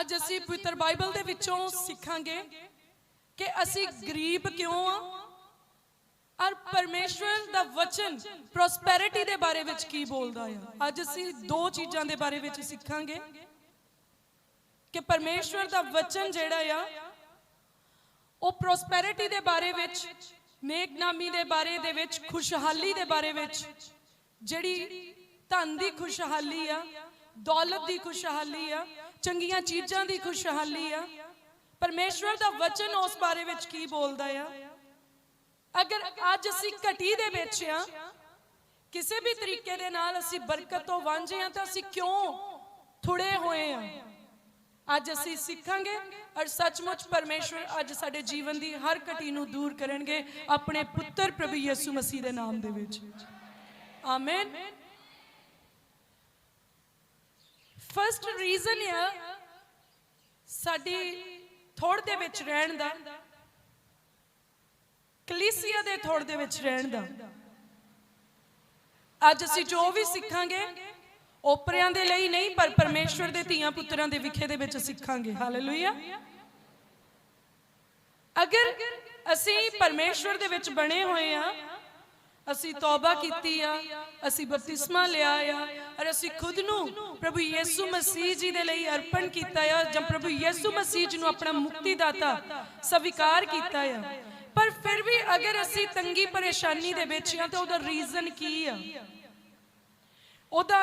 ਅੱਜ ਅਸੀਂ ਪਵਿੱਤਰ ਬਾਈਬਲ ਦੇ ਵਿੱਚੋਂ ਸਿੱਖਾਂਗੇ ਕਿ ਅਸੀਂ ਗਰੀਬ ਕਿਉਂ ਆ? ਔਰ ਪਰਮੇਸ਼ਵਰ ਦਾ ਵਚਨ ਪ੍ਰੋਸਪੈਰਿਟੀ ਦੇ ਬਾਰੇ ਵਿੱਚ ਕੀ ਬੋਲਦਾ ਆ? ਅੱਜ ਅਸੀਂ ਦੋ ਚੀਜ਼ਾਂ ਦੇ ਬਾਰੇ ਵਿੱਚ ਸਿੱਖਾਂਗੇ ਕਿ ਪਰਮੇਸ਼ਵਰ ਦਾ ਵਚਨ ਜਿਹੜਾ ਆ, ਉਹ ਪ੍ਰੋਸਪੈਰਿਟੀ ਦੇ ਬਾਰੇ ਵਿੱਚ, ਨੇਕਨਾਮੀ ਦੇ ਬਾਰੇ ਦੇ ਵਿੱਚ, ਖੁਸ਼ਹਾਲੀ ਦੇ ਬਾਰੇ ਵਿੱਚ, ਜਿਹੜੀ ਧਨ ਦੀ ਖੁਸ਼ਹਾਲੀ ਆ, ਦੌਲਤ ਦੀ ਖੁਸ਼ਹਾਲੀ ਆ ਚੰਗੀਆਂ ਚੀਜ਼ਾਂ ਦੀ ਖੁਸ਼ਹਾਲੀ ਆ। ਪਰਮੇਸ਼ਵਰ ਦਾ ਵਚਨ ਉਸ ਬਾਰੇ ਵਿੱਚ ਕੀ ਬੋਲਦਾ ਆ? ਅਗਰ ਅੱਜ ਅਸੀਂ ਘਟੀ ਦੇ ਵਿੱਚ ਆ, ਕਿਸੇ ਵੀ ਤਰੀਕੇ ਦੇ ਨਾਲ ਅਸੀਂ ਬਰਕਤ ਤੋਂ ਵਾਂਝੇ ਆ, ਤਾਂ ਅਸੀਂ ਕਿਉਂ ਥੁੜੇ ਹੋਏ ਆ? ਅੱਜ ਅਸੀਂ ਸਿੱਖਾਂਗੇ ਔਰ ਸੱਚਮੁੱਚ ਪਰਮੇਸ਼ਵਰ ਅੱਜ ਸਾਡੇ ਜੀਵਨ ਦੀ ਹਰ ਘਟੀ ਨੂੰ ਦੂਰ ਕਰਨਗੇ ਆਪਣੇ ਪੁੱਤਰ ਪ੍ਰਭੂ ਯਿਸੂ ਮਸੀਹ ਦੇ ਨਾਮ ਦੇ ਵਿੱਚ। ਆਮੇਨ। ਫਰਸਟ ਰੀਜ਼ਨ ਹੈ ਸਾਡੀ ਥੋੜ ਦੇ ਵਿੱਚ ਰਹਿਣ ਦਾ, ਕਲੀਸਿਆ ਦੇ ਥੋੜ ਦੇ ਵਿੱਚ ਰਹਿਣ ਦਾ। ਅੱਜ ਅਸੀਂ ਜੋ ਵੀ ਸਿੱਖਾਂਗੇ, ਓਪਰਿਆਂ ਦੇ ਲਈ ਨਹੀਂ, ਪਰ ਪਰਮੇਸ਼ਵਰ ਦੇ ਧੀਆਂ ਪੁੱਤਰਾਂ ਦੇ ਵਿਖੇ ਦੇ ਵਿੱਚ ਸਿੱਖਾਂਗੇ। ਹਾਲੇਲੂਇਆ ਅਗਰ ਅਸੀਂ ਪਰਮੇਸ਼ਵਰ ਦੇ ਵਿੱਚ ਬਣੇ ਹੋਏ ਆ ਅਸੀਂ ਤੌਬਾ ਕੀਤੀ ਆ ਅਸੀਂ ਬਪਤਿਸਮਾ ਲਿਆ ਆ ਔਰ ਅਸੀਂ ਖੁਦ ਨੂੰ ਪ੍ਰਭੂ ਯੀਸੂ ਮਸੀਹ ਜੀ ਦੇ ਲਈ ਅਰਪਣ ਕੀਤਾ ਆ ਜਾਂ ਪ੍ਰਭੂ ਯੀਸੂ ਮਸੀਹ ਜੀ ਨੂੰ ਆਪਣਾ ਮੁਕਤੀਦਾਤਾ ਸਵੀਕਾਰ ਕੀਤਾ ਆ। ਪਰ ਫਿਰ ਵੀ ਅਗਰ ਅਸੀਂ ਤੰਗੀ ਪਰੇਸ਼ਾਨੀ ਦੇ ਵਿੱਚ ਆ ਤਾਂ ਉਹਦਾ ਰੀਜ਼ਨ ਕੀ ਆ? ਉਹਦਾ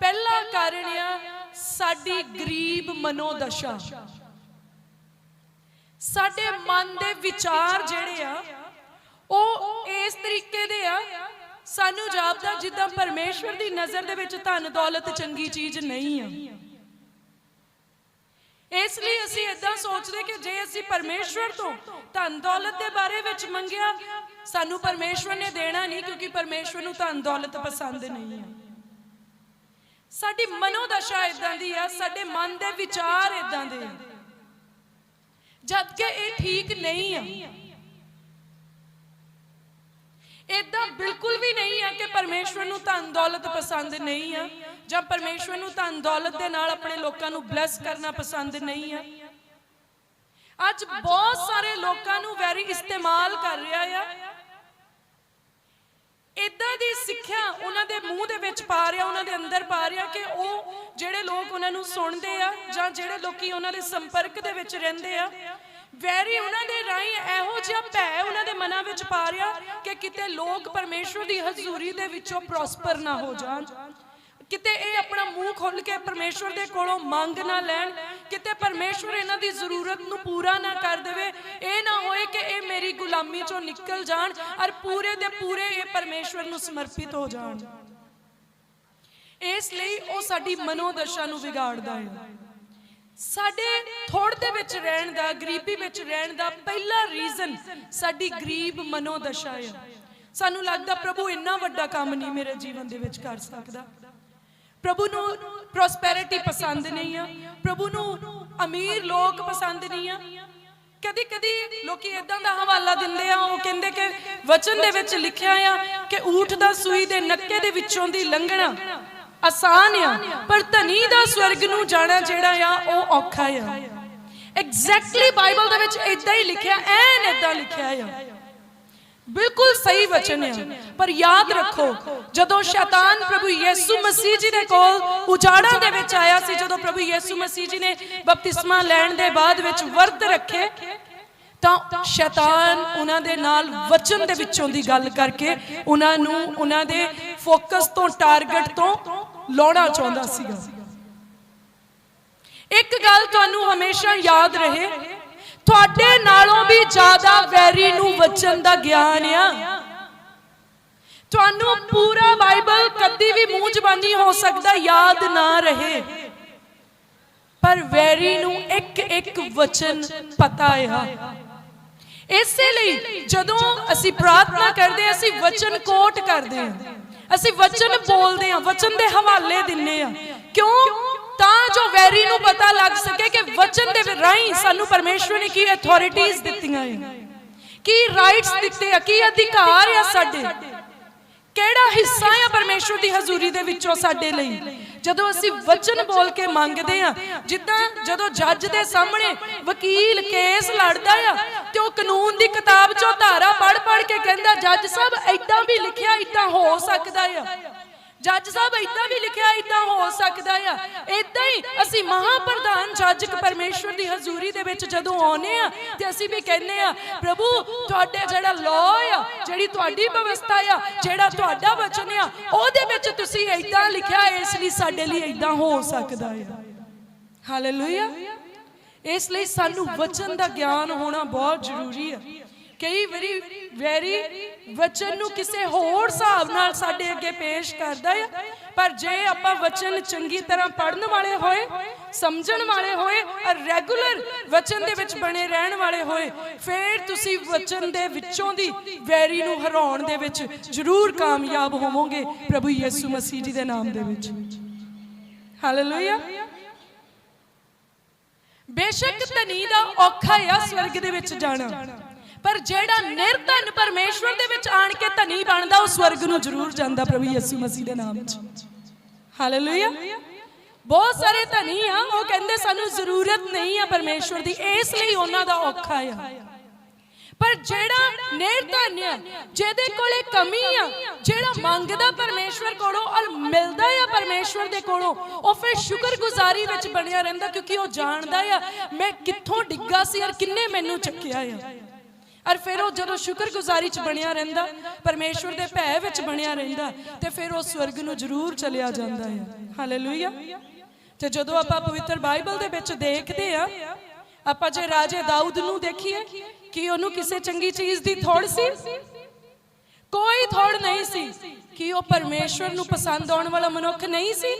ਪਹਿਲਾ ਕਾਰਨ ਆ ਸਾਡੀ ਗਰੀਬ ਮਨੋਦਸ਼ਾ। ਸਾਡੇ ਮਨ ਦੇ ਵਿਚਾਰ ਜਿਹੜੇ ਆ ਉਹ ਇਸ ਤਰੀਕੇ ਦੇ ਆ। ਸਾਨੂੰ ਜਾਪਦਾ ਜਿੱਦਾਂ ਪਰਮੇਸ਼ਵਰ ਦੀ ਨਜ਼ਰ ਦੇ ਵਿੱਚ ਧਨ, ਦੌਲਤ ਚੰਗੀ ਚੀਜ਼ ਨਹੀਂ ਆ। ਇਸ ਲਈ ਅਸੀਂ ਇਦਾਂ ਸੋਚਦੇ ਕਿ ਜੇ ਅਸੀਂ ਪਰਮੇਸ਼ਵਰ ਤੋਂ ਧਨ, ਦੌਲਤ ਦੇ ਬਾਰੇ ਵਿੱਚ ਮੰਗਿਆ, ਸਾਨੂੰ ਪਰਮੇਸ਼ਵਰ ਨੇ ਦੇਣਾ ਨਹੀਂ ਕਿਉਂਕਿ ਪਰਮੇਸ਼ਵਰ ਨੂੰ ਧਨ, ਦੌਲਤ ਪਸੰਦ ਨਹੀਂ ਆ। ਸਾਡੀ ਮਨੋਦਸ਼ਾ ਇਦਾਂ ਦੀ ਆ, ਸਾਡੇ ਮਨ ਦੇ ਵਿਚਾਰ ਇਦਾਂ ਦੇ ਆ। ਜਦ ਕਿ ਇਹ ਠੀਕ ਨਹੀਂ ਆ। ਇਦਾਂ ਬਿਲਕੁਲ ਵੀ ਨਹੀਂ ਆ ਕਿ ਪਰਮੇਸ਼ਵਰ ਨੂੰ ਧਨ ਦੌਲਤ ਪਸੰਦ ਨਹੀਂ ਆ, ਜਾਂ ਪਰਮੇਸ਼ਵਰ ਨੂੰ ਧਨ ਦੌਲਤ ਦੇ ਨਾਲ ਆਪਣੇ ਲੋਕਾਂ ਨੂੰ ਬਲੈਸ ਕਰਨਾ ਪਸੰਦ ਨਹੀਂ ਆ। ਅੱਜ ਬਹੁਤ ਸਾਰੇ ਲੋਕਾਂ ਨੂੰ ਵੈਰੀ ਇਸਤੇਮਾਲ ਕਰ ਰਿਹਾ ਆ। ਇਦਾਂ ਦੀ ਸਿੱਖਿਆ ਉਹਨਾਂ ਦੇ ਮੂੰਹ ਦੇ ਵਿੱਚ ਪਾ ਰਿਹਾ, ਉਹਨਾਂ ਦੇ ਅੰਦਰ ਪਾ ਰਿਹਾ ਕਿ ਉਹ ਜਿਹੜੇ ਲੋਕ ਉਹਨਾਂ ਨੂੰ ਸੁਣਦੇ ਆ ਜਾਂ ਜਿਹੜੇ ਲੋਕੀ ਉਹਨਾਂ ਦੇ ਸੰਪਰਕ ਦੇ ਵਿੱਚ ਰਹਿੰਦੇ ਆ ਵੈਰੀ ਉਹਨਾਂ ਦੇ ਰਾਹੀਂ ਇਹੋ ਜਿਹਾ ਭੈ ਉਹਨਾਂ ਦੇ ਮਨਾਂ ਵਿੱਚ ਪਾ ਰਿਹਾ ਕਿ ਕਿਤੇ ਲੋਕ ਪਰਮੇਸ਼ਵਰ ਦੀ ਹਜ਼ੂਰੀ ਦੇ ਵਿੱਚੋਂ ਪ੍ਰੋਸਪਰ ਨਾ ਹੋ ਜਾਣ। ਕਿਤੇ ਇਹ ਆਪਣਾ ਮੂੰਹ ਖੋਲ ਕੇ ਪਰਮੇਸ਼ਵਰ ਦੇ ਕੋਲੋਂ ਮੰਗ ਨਾ ਲੈਣ, ਕਿਤੇ ਪਰਮੇਸ਼ਵਰ ਇਹਨਾਂ ਦੀ ਜ਼ਰੂਰਤ ਨੂੰ ਪੂਰਾ ਨਾ ਕਰ ਦੇਵੇ, ਇਹ ਨਾ ਹੋਏ ਕਿ ਇਹ ਮੇਰੀ ਗੁਲਾਮੀ ਚੋਂ ਨਿਕਲ ਜਾਣ ਔਰ ਪੂਰੇ ਦੇ ਪੂਰੇ ਇਹ ਪਰਮੇਸ਼ਵਰ ਨੂੰ ਸਮਰਪਿਤ ਹੋ ਜਾਣ। ਇਸ ਲਈ ਉਹ ਸਾਡੀ ਮਨੋਦਸ਼ਾ ਨੂੰ ਵਿਗਾੜਦਾ ਹੈ। ਸਾਡੇ ਥੋੜ ਦੇ ਵਿੱਚ ਰਹਿਣ ਦਾ, ਗਰੀਬੀ ਵਿੱਚ ਰਹਿਣ ਦਾ ਪਹਿਲਾ ਰੀਜ਼ਨ ਸਾਡੀ ਗਰੀਬ ਮਨੋਦਸ਼ਾ ਹੈ ਸਾਨੂੰ ਲੱਗਦਾ ਪ੍ਰਭੂ ਇੰਨਾ ਵੱਡਾ ਕੰਮ ਨਹੀਂ ਮੇਰੇ ਜੀਵਨ ਦੇ ਵਿੱਚ ਕਰ ਸਕਦਾ। ਪ੍ਰਭੂ ਨੂੰ ਪ੍ਰੋਸਪੈਰਿਟੀ ਪਸੰਦ ਨਹੀਂ ਆ। ਪ੍ਰਭੂ ਨੂੰ ਅਮੀਰ ਲੋਕ ਪਸੰਦ ਨਹੀਂ ਆ। ਕਦੀ ਕਦੀ ਲੋਕੀ ਇਦਾਂ ਦਾ ਹਵਾਲਾ ਦਿੰਦੇ ਆ, ਉਹ ਕਹਿੰਦੇ ਕਿ ਵਚਨ ਦੇ ਵਿੱਚ ਲਿਖਿਆ ਆ ਕਿ ਊਠ ਦਾ ਸੂਈ ਦੇ ਨੱਕੇ ਦੇ ਵਿੱਚੋਂ ਦੀ ਲੰਘਣਾ ਆਸਾਨ ਆ, ਪਰ ਧਨੀ ਦਾ ਸਵਰਗ ਨੂੰ ਜਾਣਾ ਜਿਹੜਾ ਆ, ਉਹ ਔਖਾ ਆ। ਐਗਜ਼ੈਕਟਲੀ ਬਾਈਬਲ ਦੇ ਵਿੱਚ ਇਦਾਂ ਹੀ ਲਿਖਿਆ, ਐਨ ਇਦਾਂ ਲਿਖਿਆ ਆ। ਬਿਲਕੁਲ ਸਹੀ ਵਚਨ ਹੈ ਪਰ ਯਾਦ ਰੱਖੋ, ਜਦੋਂ ਸ਼ੈਤਾਨ ਪ੍ਰਭੂ ਯੀਸੂ ਮਸੀਹ ਜੀ ਦੇ ਕੋਲ ਉਜਾੜਾਂ ਦੇ ਵਿੱਚ ਆਇਆ ਸੀ, ਜਦੋਂ ਪ੍ਰਭੂ ਯੀਸੂ ਮਸੀਹ ਜੀ ਨੇ ਬਪਤਿਸਮਾ ਲੈਣ ਦੇ ਬਾਅਦ ਵਿੱਚ ਵਰਤ ਰੱਖੇ, ਤਾਂ ਸ਼ੈਤਾਨ ਉਹਨਾਂ ਦੇ ਨਾਲ ਵਚਨ ਦੇ ਵਿੱਚੋਂ ਦੀ ਗੱਲ ਕਰਕੇ, ਉਹਨਾਂ ਨੂੰ, ਉਹਨਾਂ ਦੇ ਫੋਕਸ ਤੋਂ ਟਾਰਗੇਟ ਤੋਂ ਲਾਉਣਾ ਚਾਹੁੰਦਾ ਸੀਗਾ। ਇੱਕ ਗੱਲ ਤੁਹਾਨੂੰ ਹਮੇਸ਼ਾ ਯਾਦ ਰਹੇ, ਤੁਹਾਡੇ ਨਾਲੋਂ ਵੀ ਜ਼ਿਆਦਾ ਵੈਰੀ ਨੂੰ ਵਚਨ ਦਾ ਗਿਆਨ ਆ। ਤੁਹਾਨੂੰ ਪੂਰਾ ਬਾਈਬਲ ਕਦੀ ਵੀ ਮੂੰਹ ਜ਼ਬਾਨੀ ਹੋ ਸਕਦਾ, ਯਾਦ ਨਾ ਰਹੇ। ਪਰ ਵੈਰੀ ਨੂੰ ਇੱਕ ਇੱਕ ਵਚਨ ਪਤਾ ਆ। ਇਸੇ ਲਈ ਜਦੋਂ ਅਸੀਂ ਪ੍ਰਾਰਥਨਾ ਕਰਦੇ ਅਸੀਂ ਵਚਨ ਕੋਟ ਕਰਦੇ ਹਾਂ। ਅਸੀਂ ਵਚਨ ਬੋਲਦੇ ਹਾਂ, ਵਚਨ ਦੇ ਹਵਾਲੇ ਦਿੰਨੇ ਆ ਕਿਉਂ? ਤਾਂ ਜੋ ਵੈਰੀ ਨੂੰ ਪਤਾ ਲੱਗ ਸਕੇ ਕਿ ਵਚਨ ਦੇ ਰਾਹੀਂ ਸਾਨੂੰ ਪਰਮੇਸ਼ਵਰ ਨੇ ਕੀ ਅਥਾਰਟੀਆਂ ਦਿੱਤੀਆਂ ਹੈ ਕੀ ਰਾਈਟਸ ਦਿੱਤੇ ਆ, ਕੀ ਅਧਿਕਾਰ ਆ ਸਾਡੇ। ਕਿਹੜਾ ਹਿੱਸਾ ਆ ਪਰਮੇਸ਼ਵਰ ਦੀ ਹਜ਼ੂਰੀ ਦੇ ਵਿੱਚੋਂ ਸਾਡੇ ਲਈ? ਜਦੋਂ ਅਸੀਂ ਵਚਨ ਬੋਲ ਕੇ ਮੰਗਦੇ ਆ ਜਿੱਦਾਂ ਜਦੋਂ ਜੱਜ ਦੇ ਸਾਹਮਣੇ ਵਕੀਲ ਕੇਸ ਲੜਦਾ ਆ ਤੇ ਉਹ ਕਾਨੂੰਨ ਦੀ ਕਿਤਾਬ ਚੋਂ ਧਾਰਾ ਪੜ ਪੜ ਕੇ ਕਹਿੰਦਾ ਜੱਜ ਸਾਹਿਬ ਐਦਾਂ ਵੀ ਲਿਖਿਆ ਐਦਾਂ ਹੋ ਸਕਦਾ ਆ। ਜੱਜ ਸਾਹਿਬ ਇਦਾਂ ਵੀ ਲਿਖਿਆ ਇਦਾਂ ਹੋ ਸਕਦਾ ਆ। ਇਦਾਂ ਹੀ ਅਸੀਂ ਮਹਾਪ੍ਰਧਾਨ ਜੱਜ ਪਰਮੇਸ਼ਵਰ ਦੀ ਹਜ਼ੂਰੀ ਦੇ ਵਿੱਚ ਜਦੋਂ ਆਉਨੇ ਆ, ਤੇ ਅਸੀਂ ਵੀ ਕਹਿੰਨੇ ਆ, ਪ੍ਰਭੂ, ਤੁਹਾਡੇ ਜਿਹੜਾ ਲਾਅ ਆ, ਜਿਹੜੀ ਤੁਹਾਡੀ ਵਿਵਸਥਾ ਆ, ਜਿਹੜਾ ਤੁਹਾਡਾ ਵਚਨ ਆ, ਉਹਦੇ ਵਿੱਚ ਤੁਸੀਂ ਇਦਾਂ ਲਿਖਿਆ, ਇਸ ਲਈ ਸਾਡੇ ਲਈ ਇਦਾਂ ਹੋ ਸਕਦਾ ਆ। ਹਾਲੇਲੂਇਆ ਇਸ ਲਈ ਸਾਨੂੰ ਵਚਨ ਦਾ ਗਿਆਨ ਹੋਣਾ ਬਹੁਤ ਜ਼ਰੂਰੀ ਆ। ਕਈ ਵਾਰੀ ਵੈਰੀ ਵਚਨ ਨੂੰ ਕਿਸੇ ਹੋਰ ਹਿਸਾਬ ਨਾਲ ਸਾਡੇ ਅੱਗੇ ਪੇਸ਼ ਕਰਦਾ ਹੈ ਪਰ ਜੇ ਆਪਾਂ ਵਚਨ ਚੰਗੀ ਤਰ੍ਹਾਂ ਪੜਨ ਵਾਲੇ ਹੋਏ, ਸਮਝਣ ਵਾਲੇ ਹੋਏ ਔਰ ਰੈਗੂਲਰ ਵਚਨ ਦੇ ਵਿੱਚ ਬਣੇ ਰਹਿਣ ਵਾਲੇ ਹੋਏ, ਫਿਰ ਤੁਸੀਂ ਵਚਨ ਦੇ ਵਿੱਚੋਂ ਦੀ ਵੈਰੀ ਨੂੰ ਹਰਾਉਣ ਦੇ ਵਿੱਚ ਜ਼ਰੂਰ ਕਾਮਯਾਬ ਹੋਵੋਗੇ ਪ੍ਰਭੂ ਯਿਸੂ ਮਸੀਹ ਜੀ ਦੇ ਨਾਮ ਦੇ ਵਿੱਚ। ਹਾਲੇਲੂਇਆ ਬੇਸ਼ੱਕ ਧਨੀ ਦਾ ਔਖਾ ਆ, ਸਵਰਗ ਦੇ ਵਿੱਚ ਜਾਣਾ। ਪਰ ਜਿਹੜਾ ਨਿਰਧਨ ਪਰਮੇਸ਼ਵਰ ਦੇ ਵਿੱਚ ਆਣ ਕੇ ਧਨੀ ਬਣਦਾ, ਉਹ ਸਵਰਗ ਨੂੰ ਜ਼ਰੂਰ ਜਾਂਦਾ ਪ੍ਰਭੂ ਯਿਸੂ ਮਸੀਹ ਦੇ ਨਾਮ 'ਚ। ਹਾਲੇਲੂਇਆ ਬਹੁਤ ਸਾਰੇ ਧਨੀ ਆ, ਉਹ ਕਹਿੰਦੇ ਸਾਨੂੰ ਜ਼ਰੂਰਤ ਨਹੀਂ ਆ ਪਰਮੇਸ਼ਵਰ ਦੀ, ਇਸ ਲਈ ਉਹਨਾਂ ਦਾ ਔਖਾ ਆ। ਪਰ ਜਿਹੜਾ ਨਿਰਧਨ ਆ, ਜਿਹਦੇ ਕੋਲੇ ਕਮੀ ਆ, ਜਿਹੜਾ ਮੰਗਦਾ ਪਰਮੇਸ਼ਵਰ ਕੋਲੋਂ ਔਰ ਮਿਲਦਾ ਆ ਪਰਮੇਸ਼ਵਰ ਦੇ ਕੋਲੋਂ, ਉਹ ਫਿਰ ਸ਼ੁਕਰਗੁਜ਼ਾਰੀ ਵਿੱਚ ਬਣਿਆ ਰਹਿੰਦਾ ਕਿਉਂਕਿ ਉਹ ਜਾਣਦਾ ਆ, ਮੈਂ ਕਿੱਥੋਂ ਡਿੱਗਾ ਸੀ ਔਰ ਕਿੰਨੇ ਮੈਨੂੰ ਚੱਕਿਆ ਆ। ਔਰ ਫਿਰ ਉਹ ਜਦੋਂ ਸ਼ੁਕਰਗੁਜ਼ਾਰੀ ਚ ਬਣਿਆ ਰਹਿੰਦਾ, ਪਰਮੇਸ਼ਵਰ ਦੇ ਭੈ ਵਿੱਚ ਬਣਿਆ ਰਹਿੰਦਾ, ਤੇ ਫਿਰ ਉਹ ਸਵਰਗ ਨੂੰ ਜ਼ਰੂਰ ਚਲਿਆ ਜਾਂਦਾ ਹੈ। ਹਾਲੇਲੂਇਆ ਤੇ ਜਦੋਂ ਆਪਾਂ ਪਵਿੱਤਰ ਬਾਈਬਲ ਦੇ ਵਿੱਚ ਦੇਖਦੇ ਆ, ਆਪਾਂ ਜੇ ਰਾਜੇ ਦਾਊਦ ਨੂੰ ਦੇਖੀਏ, ਕਿ ਉਹਨੂੰ ਕਿਸੇ ਚੰਗੀ ਚੀਜ਼ ਦੀ ਥੋੜ ਸੀ? ਕੋਈ ਥੋੜ ਨਹੀਂ ਸੀ। ਕਿ ਉਹ ਪਰਮੇਸ਼ਵਰ ਨੂੰ ਪਸੰਦ ਆਉਣ ਵਾਲਾ ਮਨੁੱਖ ਨਹੀਂ ਸੀ?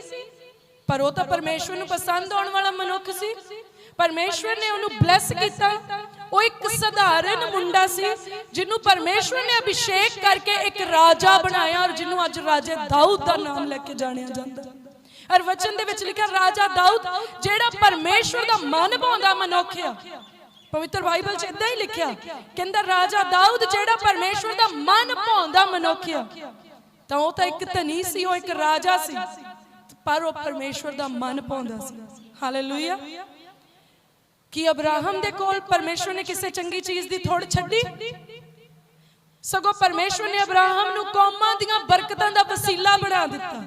ਪਰ ਉਹ ਤਾਂ ਪਰਮੇਸ਼ਵਰ ਨੂੰ ਪਸੰਦ ਆਉਣ ਵਾਲਾ ਮਨੁੱਖ ਸੀ। ਪਰਮੇਸ਼ਵਰ ਨੇ ਉਹਨੂੰ ਬਲੈਸ ਕੀਤਾ। ਉਹ ਇੱਕ ਸਧਾਰਨ ਮੁੰਡਾ ਸੀ, ਜਿਹਨੂੰ ਪਰਮੇਸ਼ਵਰ ਨੇ ਅਭਿਸ਼ੇਕ ਕਰਕੇ ਇੱਕ ਰਾਜਾ ਬਣਾਇਆ ਔਰ ਜਿਹਨੂੰ ਅੱਜ ਰਾਜੇ ਦਾਊਦ ਦਾ ਨਾਮ ਲੈ ਕੇ ਜਾਣਿਆ ਜਾਂਦਾ। ਔਰ ਵਚਨ ਦੇ ਵਿੱਚ ਲਿਖਿਆ, ਰਾਜਾ ਦਾਊਦ, ਜਿਹੜਾ ਪਰਮੇਸ਼ਵਰ ਦਾ ਮਨ ਭਾਉਂਦਾ ਮਨੁੱਖ ਆ ਪਵਿੱਤਰ ਬਾਈਬਲ 'ਚ ਇਦਾਂ ਹੀ ਲਿਖਿਆ, ਕਹਿੰਦਾ, ਰਾਜਾ ਦਾਊਦ, ਜਿਹੜਾ ਪਰਮੇਸ਼ਵਰ ਦਾ ਮਨ ਭਾਉਂਦਾ ਮਨੁੱਖ ਆ ਤਾਂ ਉਹ ਤਾਂ ਇੱਕ ਧਨੀ ਸੀ, ਉਹ ਇੱਕ ਰਾਜਾ ਸੀ, ਪਰ ਉਹ ਪਰਮੇਸ਼ਵਰ ਦਾ ਮਨ ਭਾਉਂਦਾ ਸੀ। ਹਾਲੇਲੂਇਆ ਕਿ ਅਬਰਾਹਮ ਦੇ ਕੋਲ ਪਰਮੇਸ਼ਵਰ ਨੇ ਕਿਸੇ ਚੰਗੀ ਚੀਜ਼ ਦੀ ਥੋੜ ਛੱਡੀ? ਸਗੋਂ ਪਰਮੇਸ਼ਵਰ ਨੇ ਅਬਰਾਹਮ ਨੂੰ ਕੌਮਾਂ ਦੀਆਂ ਬਰਕਤਾਂ ਦਾ ਵਸੀਲਾ ਬਣਾ ਦਿੱਤਾ।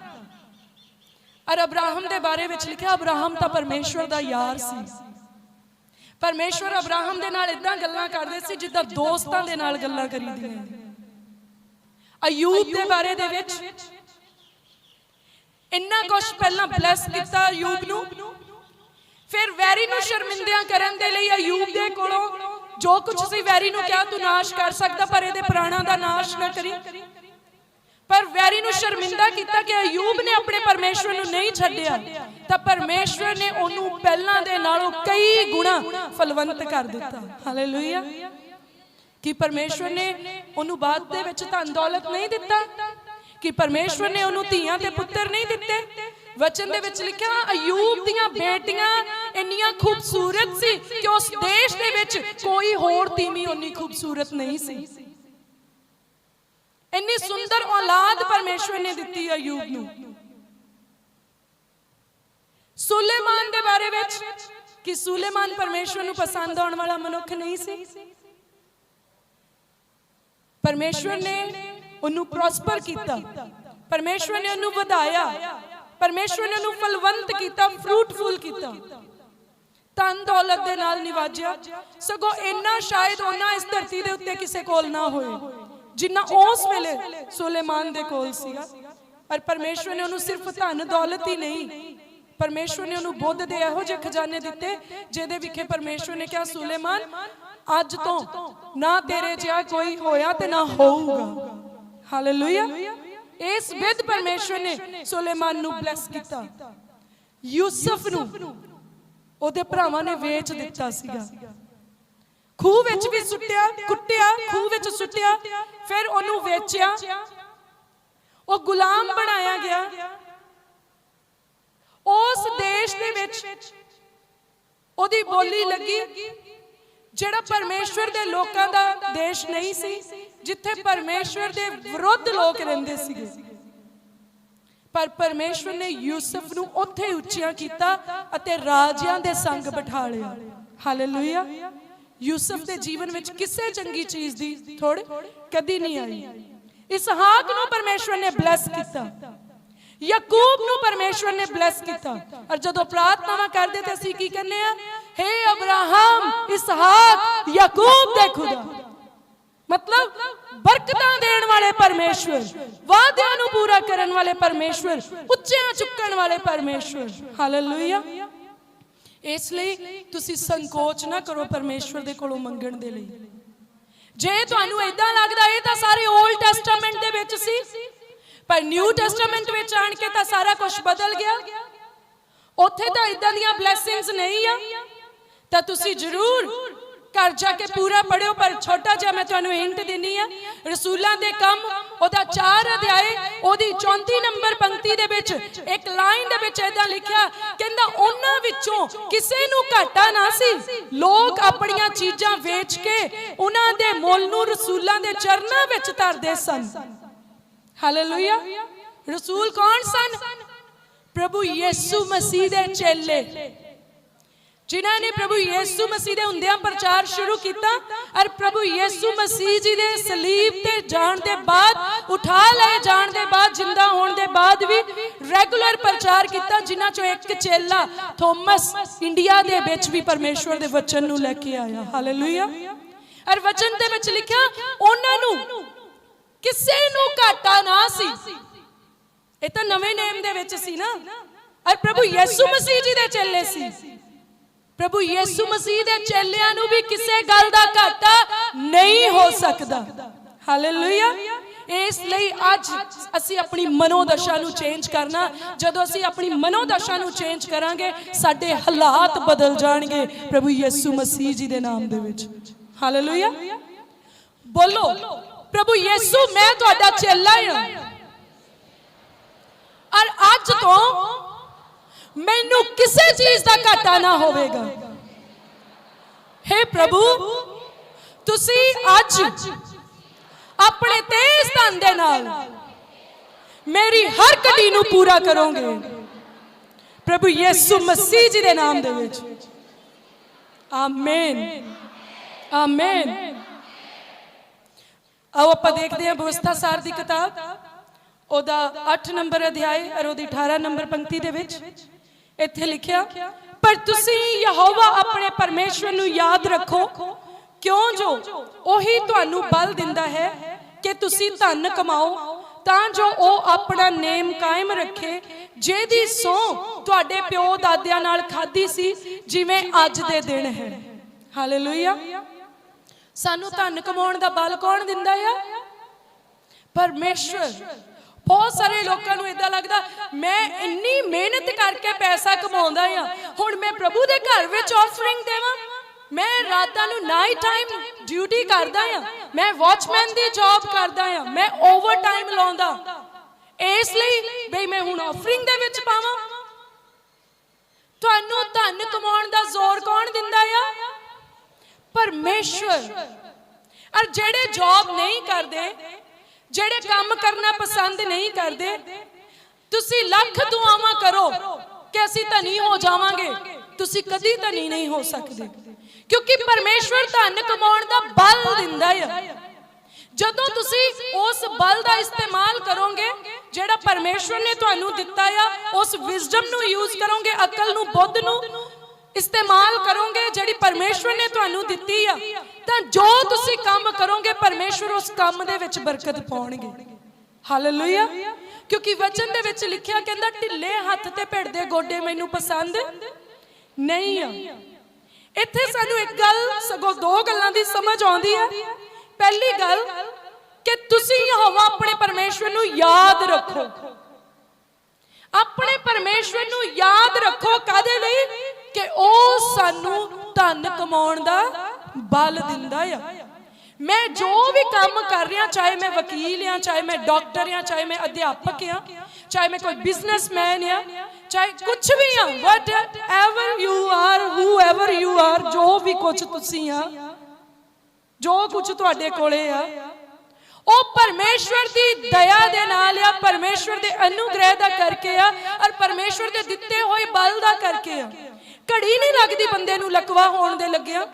ਔਰ ਅਬਰਾਹਮ ਦੇ ਬਾਰੇ ਵਿੱਚ ਲਿਖਿਆ, ਅਬਰਾਹਮ ਤਾਂ ਪਰਮੇਸ਼ਵਰ ਦਾ ਯਾਰ ਸੀ। ਪਰਮੇਸ਼ਵਰ ਅਬਰਾਹਮ ਦੇ ਨਾਲ ਇਦਾਂ ਗੱਲਾਂ ਕਰਦੇ ਸੀ ਜਿੱਦਾਂ ਦੋਸਤਾਂ ਦੇ ਨਾਲ ਗੱਲਾਂ ਕਰੀਦੀਆਂ। ਅਯੂਬ ਦੇ ਬਾਰੇ ਦੇ ਵਿੱਚ ਇੰਨਾ ਕੁਝ ਪਹਿਲਾਂ ਬਲੈਸ ਕੀਤਾ ਅਯੂਬ ਨੂੰ। ਫਿਰ ਵੈਰੀ ਨੂੰ ਸ਼ਰਮਿੰਦਿਆਂ ਕਰਨ ਦੇ ਲਈ ਅਯੂਬ ਦੇ ਕੋਲੋਂ ਜੋ ਕੁਝ ਸੀ ਵੈਰੀ ਨੂੰ ਕਿਹਾ, ਤੂੰ ਨਾਸ਼ ਕਰ ਸਕਦਾ, ਪਰ ਇਹਦੇ ਪ੍ਰਾਣਾਂ ਦਾ ਨਾਸ਼ ਨਾ ਕਰੀ। ਪਰ ਵੈਰੀ ਨੂੰ ਸ਼ਰਮਿੰਦਾ ਕੀਤਾ ਕਿ ਅਯੂਬ ਨੇ ਆਪਣੇ ਪਰਮੇਸ਼ਵਰ ਨੂੰ ਨਹੀਂ ਛੱਡਿਆ, ਤਾਂ ਪਰਮੇਸ਼ਵਰ ਨੇ ਉਹਨੂੰ ਪਹਿਲਾਂ ਦੇ ਨਾਲੋਂ ਕਈ ਗੁਣਾ ਫਲਵੰਤ ਕਰ ਦਿੱਤਾ। ਹਾਲੇਲੂਇਆ ਕਿ ਪਰਮੇਸ਼ਵਰ ਨੇ ਉਹਨੂੰ ਬਾਅਦ ਦੇ ਵਿੱਚ ਧਨ ਦੌਲਤ ਨਹੀਂ ਦਿੱਤਾ, ਕਿ ਪਰਮੇਸ਼ਵਰ ਨੇ ਉਹਨੂੰ ਧੀਆਂ ਤੇ ਪੁੱਤਰ ਨਹੀਂ ਦਿੱਤੇ ਵਚਨ ਦੇ ਵਿੱਚ ਲਿਖਿਆ, ਅਯੂਬ ਦੀਆਂ ਬੇਟੀਆਂ ਇੰਨੀਆਂ ਖੂਬਸੂਰਤ ਸੀ ਕਿ ਉਸ ਦੇਸ਼ ਦੇ ਵਿੱਚ ਕੋਈ ਹੋਰ ਤੀਵੀਂ ਉਨੀ ਖੂਬਸੂਰਤ ਨਹੀਂ ਸੀ। ਇੰਨੀ ਸੁੰਦਰ ਔਲਾਦ ਪਰਮੇਸ਼ਵਰ ਨੇ ਦਿੱਤੀ ਅਯੂਬ ਨੂੰ। ਸੁਲੇਮਾਨ ਦੇ ਬਾਰੇ ਵਿੱਚ ਕਿ ਸੁਲੇਮਾਨ ਪਰਮੇਸ਼ਵਰ ਨੂੰ ਪਸੰਦ ਆਉਣ ਵਾਲਾ ਮਨੁੱਖ ਨਹੀਂ ਸੀ। ਪਰਮੇਸ਼ਵਰ ਨੇ ਉਹਨੂੰ ਪ੍ਰੋਸਪਰ ਕੀਤਾ। ਪਰਮੇਸ਼ਵਰ ਨੇ ਉਹਨੂੰ ਵਧਾਇਆ। ਪਰਮੇਸ਼ਵਰ ਨੇ ਉਹਨੂੰ ਫਲਵੰਤ ਕੀਤਾ ਫਰੂਟਫੁਲ ਕੀਤਾ। ਤਨ ਦੌਲਤ ਦੇ ਨਾਲ ਨਿਵਾਜਿਆ। ਸਗੋਂ ਇੰਨਾ ਸ਼ਾਇਦ ਉਹਨਾਂ ਇਸ ਧਰਤੀ ਦੇ ਉੱਤੇ ਕਿਸੇ ਕੋਲ ਨਾ ਹੋਏ, ਜਿੰਨਾ ਉਸ ਵੇਲੇ ਸੁਲੇਮਾਨ ਦੇ ਕੋਲ ਸੀਗਾ। ਪਰ ਪਰਮੇਸ਼ਵਰ ਨੇ ਉਹਨੂੰ ਸਿਰਫ ਧਨ ਦੌਲਤ ਹੀ ਨਹੀਂ, ਪਰਮੇਸ਼ਵਰ ਨੇ ਉਹਨੂੰ ਬੁੱਧ ਦੇ ਇਹੋ ਜਿਹੇ ਖਜ਼ਾਨੇ ਦਿੱਤੇ, ਜਿਹਦੇ ਵਿਖੇ ਪਰਮੇਸ਼ਵਰ ਨੇ ਕਿਹਾ, ਸੁਲੇਮਾਨ, ਅੱਜ ਤੋਂ ਨਾ ਤੇਰੇ ਜਿਹਾ ਕੋਈ ਹੋਇਆ ਤੇ ਨਾ ਹੋਊਗਾ। ਹਾਲੇਲੂਇਆ ਇਸ ਵਿਦ ਪਰਮੇਸ਼ਵਰ ਨੇ ਸੁਲੇਮਾਨ ਨੂੰ ਬਲੈਸ ਕੀਤਾ। ਯੂਸਫ ਨੂੰ ਉਹਦੇ ਭਰਾਵਾਂ ਨੇ ਵੇਚ ਦਿੱਤਾ ਸੀਗਾ। ਖੂਹ ਵਿੱਚ ਵੀ ਸੁੱਟਿਆ ਕੁੱਟਿਆ ਖੂਹ ਵਿੱਚ ਸੁੱਟਿਆ ਫਿਰ ਉਹਨੂੰ ਵੇਚਿਆ। ਉਹ ਗੁਲਾਮ ਬਣਾਇਆ ਗਿਆ। ਉਸ ਦੇਸ਼ ਦੇ ਵਿੱਚ ਉਹਦੀ ਬੋਲੀ ਲੱਗੀ। ਜਿਹੜਾ ਪਰਮੇਸ਼ਵਰ ਦੇ ਲੋਕਾਂ ਦਾ ਦੇਸ਼ ਨਹੀਂ ਸੀ। ਜਿੱਥੇ ਪਰਮੇਸ਼ਵਰ ਦੇ ਵਿਰੁੱਧ ਲੋਕ ਰਹਿੰਦੇ ਸੀਗੇ। ਪਰ ਪਰਮੇਸ਼ਵਰ ਨੇ ਯੂਸਫ ਨੂੰ ਉੱਥੇ ਉੱਚੀਆਂ ਕੀਤਾ ਅਤੇ ਰਾਜਿਆਂ ਦੇ ਸੰਗ ਬਿਠਾ ਲਿਆ ਹਾਲੇਲੂਇਆ ਯੂਸਫ ਦੇ ਜੀਵਨ ਵਿੱਚ ਕਿਸੇ ਚੰਗੀ ਚੀਜ਼ ਦੀ ਥੋੜ ਕਦੀ ਨਹੀਂ ਆਈ। ਇਸਹਾਕ ਨੂੰ ਪਰਮੇਸ਼ਵਰ ਨੇ ਬਲੈਸ ਕੀਤਾ। ਯਾਕੂਬ ਨੂੰ ਪਰਮੇਸ਼ਵਰ ਨੇ ਬਲੈਸ ਕੀਤਾ। ਔਰ ਜਦੋਂ ਪ੍ਰਾਰਥਨਾਵਾਂ ਕਰਦੇ ਤੇ ਅਸੀਂ ਕੀ ਕਹਿੰਦੇ ਆ ਹੇ ਅਬਰਾਹਮ, ਇਸਹਾਕ, ਯਾਕੂਬ ਦੇ ਖੁਦਾ। ਮਤਲਬ ਬਰਕਤਾਂ ਦੇਣ ਵਾਲੇ ਪਰਮੇਸ਼ਵਰ, ਵਾਅਦਿਆਂ ਨੂੰ ਪੂਰਾ ਕਰਨ ਵਾਲੇ ਪਰਮੇਸ਼ਵਰ, ਉੱਚਿਆਂ ਚੁੱਕਣ ਵਾਲੇ ਪਰਮੇਸ਼ਵਰ। ਹਾਲੇਲੂਇਆ ਇਸ ਲਈ ਤੁਸੀਂ ਸੰਕੋਚ ਨਾ ਕਰੋ ਪਰਮੇਸ਼ਵਰ ਦੇ ਕੋਲੋਂ ਮੰਗਣ ਦੇ ਲਈ। ਜੇ ਤੁਹਾਨੂੰ ਇਦਾਂ ਲੱਗਦਾ ਇਹ ਤਾਂ ਸਾਰੇ 올ਡ ਟੈਸਟਾਮੈਂਟ ਦੇ ਵਿੱਚ ਸੀ। ਪਰ ਨਿਊ ਟੈਸਟਾਮੈਂਟ ਵਿੱਚ ਆਣ ਕੇ ਤਾਂ ਸਾਰਾ ਕੁਝ ਬਦਲ ਗਿਆ। ਉੱਥੇ ਤਾਂ ਇਦਾਂ ਦੀਆਂ ਬਲੇਸਿੰਗਸ ਨਹੀਂ ਆ। ਤਾਂ ਤੁਸੀਂ ਜ਼ਰੂਰ ਘਰ ਜਾ ਕੇ ਪੂਰਾ ਪੜਿਓ ਪਰ ਛੋਟਾ ਜਿਹਾ ਮੈਂ ਤੁਹਾਨੂੰ ਹਿੰਟ ਦਿੰਨੀ ਆ ਰਸੂਲਾਂ ਦੇ ਕੰਮ, ਉਹਦਾ 4 ਅਧਿਆਏ, ਉਹਦੀ 34 ਨੰਬਰ ਪੰਕਤੀ ਦੇ ਵਿੱਚ ਇੱਕ ਲਾਈਨ ਦੇ ਵਿੱਚ ਇਦਾਂ ਲਿਖਿਆ, ਕਹਿੰਦਾ ਉਹਨਾਂ ਵਿੱਚੋਂ ਕਿਸੇ ਨੂੰ ਘਾਟਾ ਨਾ ਸੀ। ਲੋਕ ਆਪਣੀਆਂ ਚੀਜ਼ਾਂ ਵੇਚ ਕੇ ਉਹਨਾਂ ਦੇ ਮੁੱਲ ਨੂੰ ਰਸੂਲਾਂ ਦੇ ਚਰਨਾਂ ਵਿੱਚ ਧਰਦੇ ਸਨ। ਹਾਲੇਲੂਇਆ ਰਸੂਲ ਕੌਣ ਸਨ? ਪ੍ਰਭੂ ਯੀਸੂ ਮਸੀਹ ਦੇ ਚੇਲੇ। ਜਿਨ੍ਹਾਂ ਨੇ ਪ੍ਰਭੂ ਯੀਸੂ ਮਸੀਹ ਦੇ ਹੁੰਦਿਆਂ ਪ੍ਰਚਾਰ ਸ਼ੁਰੂ ਕੀਤਾ ਔਰ ਪ੍ਰਭੂ ਯੀਸੂ ਮਸੀਹ ਜੀ ਦੇ ਸਲੀਬ ਤੇ ਜਾਣ ਦੇ ਬਾਅਦ, ਉਠਾ ਲਏ ਜਾਣ ਦੇ ਬਾਅਦ, ਜਿੰਦਾ ਹੋਣ ਦੇ ਬਾਅਦ ਵੀ ਰੈਗੂਲਰ ਪ੍ਰਚਾਰ ਕੀਤਾ, ਜਿਨ੍ਹਾਂ ਚੋਂ ਇੱਕ ਚੇਲਾ ਥੋਮਸ ਇੰਡੀਆ ਦੇ ਵਿੱਚ ਵੀ ਪਰਮੇਸ਼ਵਰ ਦੇ ਵਚਨ ਨੂੰ ਲੈ ਕੇ ਆਇਆ। ਹਾਲੇਲੂਇਆ ਔਰ ਵਚਨ ਦੇ ਵਿੱਚ ਲਿਖਿਆ, ਉਹਨਾਂ ਨੂੰ ਕਿਸੇ ਨੂੰ ਘਾਟਾ ਨਾ ਸੀ। ਇਹ ਤਾਂ ਨਵੇਂ ਨੇਮ ਦੇ ਵਿੱਚ ਸੀ ਨਾ। ਔਰ ਪ੍ਰਭੂ ਯੀਸੂ ਮਸੀਹ ਜੀ ਦੇ ਚੇਲੇ ਸੀ। ਪ੍ਰਭੂ ਯੀਸੂ ਮਸੀਹ ਦੇ ਚੇਲਿਆਂ ਨੂੰ ਵੀ ਕਿਸੇ ਗੱਲ ਦਾ ਘਾਟਾ ਨਹੀਂ ਹੋ ਸਕਦਾ। ਹਾਲੇਲੂਇਆ। ਇਸ ਲਈ ਅੱਜ ਅਸੀਂ ਆਪਣੀ ਮਨੋਦਸ਼ਾ ਨੂੰ ਚੇਂਜ ਕਰਨਾ। ਜਦੋਂ ਅਸੀਂ ਆਪਣੀ ਮਨੋਦਸ਼ਾ ਨੂੰ ਚੇਂਜ ਕਰਾਂਗੇ ਸਾਡੇ ਹਾਲਾਤ ਬਦਲ ਜਾਣਗੇ ਪ੍ਰਭੂ ਯੀਸੂ ਮਸੀਹ ਜੀ ਦੇ ਨਾਮ ਦੇ ਵਿੱਚ। ਹਾਲੇਲੂਇਆ। ਬੋਲੋ ਪ੍ਰਭੂ ਯੀਸੂ ਮੈਂ ਤੁਹਾਡਾ ਚੇਲਾ ਹਾਂ। ਔਰ ਅੱਜ ਤੋਂ ਮੈਨੂੰ ਕਿਸੇ ਚੀਜ਼ ਦਾ ਘਾਟਾ ਨਾ ਹੋਵੇਗਾ। हे ਪ੍ਰਭੂ, ਤੁਸੀਂ ਅੱਜ ਆਪਣੇ ਤੇਜ਼ ਧਨ ਦੇ ਨਾਲ ਮੇਰੀ ਹਰ ਕਟੀ ਨੂੰ ਪੂਰਾ ਕਰੋਗੇ। ਪ੍ਰਭੂ ਯਿਸੂ ਮਸੀਹ ਜੀ ਦੇ ਨਾਮ ਦੇ ਵਿੱਚ। ਆਮੇਨ। ਆਮੇਨ। ਆਓ ਆਪਾਂ ਦੇਖਦੇ ਹਾਂ ਬਵਸਥਾ ਸਾਰ ਦੀ ਕਿਤਾਬ। ਉਹਦਾ 8 ਨੰਬਰ ਅਧਿਆਇ ਔਰ ਉਹਦੀ 18 ਨੰਬਰ ਪੰਕਤੀ ਦੇ ਵਿੱਚ। ਇੱਥੇ ਲਿਖਿਆ, ਪਰ ਤੁਸੀਂ ਯਹੋਵਾ ਆਪਣੇ ਪਰਮੇਸ਼ਵਰ ਨੂੰ ਯਾਦ ਰੱਖੋ। ਕਿਉਂ ਜੋ ਉਹੀ ਤੁਹਾਨੂੰ ਬਲ ਦਿੰਦਾ ਹੈ ਕਿ ਤੁਸੀਂ ਧਨ ਕਮਾਓ, ਤਾਂ ਜੋ ਉਹ ਆਪਣਾ ਨੇਮ ਕਾਇਮ ਰੱਖੇ, ਜਿਹਦੀ ਸੌ ਤੁਹਾਡੇ ਪਿਓ ਦਾਦਿਆਂ ਨਾਲ ਖਾਧੀ ਸੀ, ਜਿਵੇਂ ਅੱਜ ਦੇ ਦਿਨ ਹੈ। ਹਾਲੇਲੂਇਆ ਸਾਨੂੰ ਧਨ ਕਮਾਉਣ ਦਾ ਬਲ ਕੌਣ ਦਿੰਦਾ ਆ? ਪਰਮੇਸ਼ਵਰ। ਬਹੁਤ ਸਾਰੇ ਲੋਕਾਂ ਨੂੰ ਇਦਾਂ ਲੱਗਦਾ, ਮੈਂ ਇੰਨੀ ਮਿਹਨਤ ਕਰਕੇ ਪੈਸਾ ਕਮਾਉਂਦਾ ਆ ਹੁਣ ਮੈਂ ਪ੍ਰਭੂ ਦੇ ਘਰ ਵਿੱਚ ਆਫਰਿੰਗ ਦੇਵਾਂ? ਮੈਂ ਰਾਤਾਂ ਨੂੰ ਨਾਈਟ ਟਾਈਮ ਡਿਊਟੀ ਕਰਦਾ ਆ ਮੈਂ ਵਾਚਮੈਨ ਦੀ ਜੌਬ ਕਰਦਾ ਆ ਮੈਂ ਓਵਰ ਟਾਈਮ ਲਾਉਂਦਾ। ਇਸ ਲਈ ਬਈ ਮੈਂ ਹੁਣ ਆਫਰਿੰਗ ਦੇ ਵਿੱਚ ਪਾਵਾਂ। ਤੁਹਾਨੂੰ ਧਨ ਕਮਾਉਣ ਦਾ ਜ਼ੋਰ ਕੌਣ ਦਿੰਦਾ ਆ? ਪਰਮੇਸ਼ਵਰ। ਔਰ ਜਿਹੜੇ ਜੌਬ ਨਹੀਂ ਕਰਦੇ ਜਿਹੜੇ ਕੰਮ ਕਰਨਾ ਪਸੰਦ ਨਹੀਂ ਕਰਦੇ, ਤੁਸੀਂ ਲੱਖ ਦੁਆਵਾਂ ਕਰੋ ਕਿ ਅਸੀਂ ਧਨੀ ਹੋ ਜਾਵਾਂਗੇ, ਤੁਸੀਂ ਕਦੀ ਧਨੀ ਨਹੀਂ ਹੋ ਸਕਦੇ। ਕਿਉਂਕਿ ਪਰਮੇਸ਼ਵਰ ਧਨ ਕਮਾਉਣ ਦਾ ਬਲ ਦਿੰਦਾ ਹੈ ਜਦੋਂ ਤੁਸੀਂ ਉਸ ਬਲ ਦਾ ਇਸਤੇਮਾਲ ਕਰੋਗੇ, ਜਿਹੜਾ ਪਰਮੇਸ਼ਵਰ ਨੇ ਤੁਹਾਨੂੰ ਦਿੱਤਾ ਆ, ਉਸ ਵਿਜ਼ਡਮ ਨੂੰ ਯੂਜ਼ ਕਰੋਗੇ, ਅਕਲ ਨੂੰ, ਬੁੱਧ ਨੂੰ ਇਸਤੇਮਾਲ ਕਰੋਗੇ ਜਿਹੜੀ ਪਰਮੇਸ਼ਵਰ ਨੇ ਤੁਹਾਨੂੰ ਦਿੱਤੀ ਆ। ਤਾਂ ਜੋ ਤੁਸੀਂ ਕੰਮ ਕਰੋਗੇ, ਪਰਮੇਸ਼ਵਰ ਉਸ ਕੰਮ ਦੇ ਵਿੱਚ ਬਰਕਤ ਪਾਉਣਗੇ। ਹਾਲੇਲੂਇਆ ਕਿਉਂਕਿ ਵਚਨ ਦੇ ਵਿੱਚ ਲਿਖਿਆ ਕਹਿੰਦਾ, ਢਿੱਲੇ ਹੱਥ ਤੇ ਭਿੜਦੇ ਗੋਡੇ ਮੈਨੂੰ ਪਸੰਦ ਨਹੀਂ ਆ। ਇੱਥੇ ਸਾਨੂੰ ਇੱਕ ਗੱਲ ਸਗੋਂ ਦੋ ਗੱਲਾਂ ਦੀ ਸਮਝ ਆਉਂਦੀ ਹੈ ਪਹਿਲੀ ਗੱਲ, ਕਿ ਤੁਸੀਂ ਯਹੋਵਾ ਆਪਣੇ ਪਰਮੇਸ਼ਵਰ ਨੂੰ ਯਾਦ ਰੱਖੋ। ਆਪਣੇ ਪਰਮੇਸ਼ਵਰ ਨੂੰ ਯਾਦ ਰੱਖੋ ਕਾਦੇ ਲਈ? ਕਿ ਉਹ ਸਾਨੂੰ ਧਨ ਕਮਾਉਣ ਦਾ ਬਲ ਦਿੰਦਾ ਆ। ਮੈਂ ਜੋ ਵੀ ਕੰਮ ਕਰ ਰਿਹਾ, ਚਾਹੇ ਮੈਂ ਵਕੀਲ ਆ, ਚਾਹੇ ਮੈਂ ਡਾਕਟਰ ਆ, ਚਾਹੇ ਮੈਂ ਅਧਿਆਪਕ ਆ, ਚਾਹੇ ਮੈਂ ਕੋਈ ਬਿਜ਼ਨਸਮੈਨ ਆ, ਚਾਹੇ ਕੁਝ ਵੀ ਆ whatever you are whoever you are ਜੋ ਵੀ ਕੁਝ ਤੁਸੀਂ ਆ, ਜੋ ਕੁਝ ਤੁਹਾਡੇ ਕੋਲੇ ਆ, ਉਹ ਪਰਮੇਸ਼ਵਰ ਦੀ ਦਇਆ ਦੇ ਨਾਲ ਆ, ਪਰਮੇਸ਼ਵਰ ਦੇ ਅਨੁਗ੍ਰਹਿ ਦਾ ਕਰਕੇ ਆ, ਔਰ ਪਰਮੇਸ਼ਵਰ ਦੇ ਦਿੱਤੇ ਹੋਏ ਬਲ ਦਾ ਕਰਕੇ ਆ। ਘੜੀ ਨਹੀਂ ਲੱਗਦੀ ਬੰਦੇ ਨੂੰ ਲਕਵਾ ਹੋਣ ਦੇ ਲੱਗਿਆ।